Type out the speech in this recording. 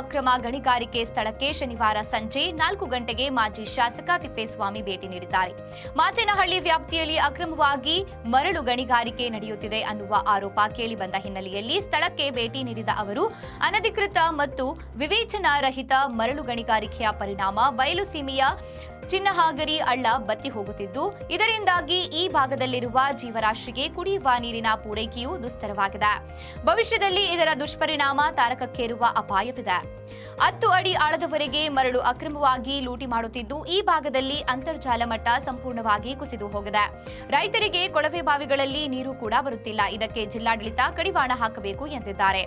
ಅಕ್ರಮ ಗಣಿಗಾರಿಕೆ ಸ್ಥಳಕ್ಕೆ ಶನಿವಾರ ಸಂಜೆ ನಾಲ್ಕು ಗಂಟೆಗೆ ಮಾಜಿ ಶಾಸಕ ತಿಪ್ಪೇಸ್ವಾಮಿ ಭೇಟಿ ನೀಡಿದ್ದಾರೆ. ಮಾಚೇನಹಳ್ಳಿ ವ್ಯಾಪ್ತಿಯಲ್ಲಿ ಅಕ್ರಮವಾಗಿ ಮರಳು ಗಣಿಗಾರಿಕೆ ನಡೆಯುತ್ತಿದೆ ಅನ್ನುವ ಆರೋಪ ಕೇಳಿಬಂದ ಹಿನ್ನೆಲೆಯಲ್ಲಿ ಸ್ಥಳಕ್ಕೆ ಭೇಟಿ ನೀಡಿದ ಅವರು, ಅನಧಿಕೃತ ಮತ್ತು ವಿವೇಚನಾರಹಿತ ಮರಳು ಗಣಿಗಾರಿಕೆಯ ಪರಿಣಾಮ ಬಯಲು ಸೀಮೆಯ ಚಿನ್ನಹಾಗರಿ ಅಳ್ಳ ಬತ್ತಿ ಹೋಗುತ್ತಿದ್ದು, ಇದರಿಂದಾಗಿ ಈ ಭಾಗದಲ್ಲಿರುವ ಜೀವರಾಶಿಗೆ ಕುಡಿಯುವ ನೀರಿನ ಪೂರೈಕೆಯೂ ದುಸ್ತರವಾಗಿದೆ. ಭವಿಷ್ಯದಲ್ಲಿ ಇದರ ದುಷ್ಪರಿಣಾಮ ತಾರಕಕ್ಕೇರುವ ಅಪಾಯವಿದೆ. ಹತ್ತು ಅಡಿ ಆಳದವರೆಗೆ ಮರಳು ಅಕ್ರಮವಾಗಿ ಲೂಟಿ ಮಾಡುತ್ತಿದ್ದು, ಈ ಭಾಗದಲ್ಲಿ ಅಂತರ್ಜಾಲ ಮಟ್ಟ ಸಂಪೂರ್ಣವಾಗಿ ಕುಸಿದು ಹೋಗಿದೆ. ರೈತರಿಗೆ ಕೊಳವೆ ಬಾವಿಗಳಲ್ಲಿ ನೀರು ಕೂಡ ಬರುತ್ತಿಲ್ಲ. ಇದಕ್ಕೆ ಜಿಲ್ಲಾಡಳಿತ ಕಡಿವಾಣ ಹಾಕಬೇಕು ಎಂದಿದ್ದಾರೆ.